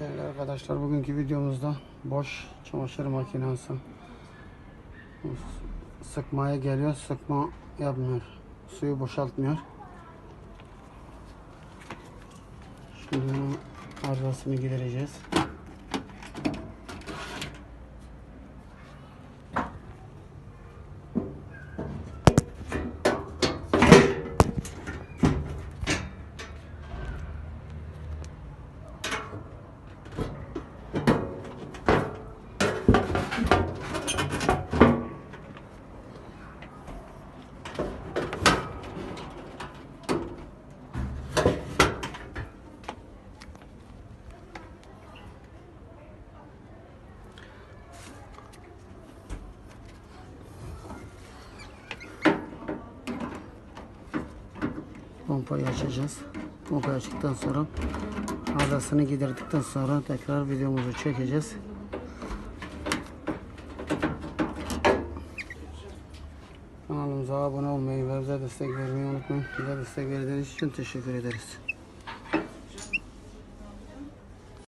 Değerli arkadaşlar bugünkü videomuzda boş çamaşır makinesi sıkmaya geliyor. Sıkma yapmıyor suyu boşaltmıyor. Şimdi arızasını gidereceğiz pompayı açacağız pompayı açtıktan sonra arızasını giderdikten sonra tekrar videomuzu çekeceğiz Kanalımıza abone olmayı ve bize destek vermeyi unutmayın. Bize destek verdiğiniz için teşekkür ederiz.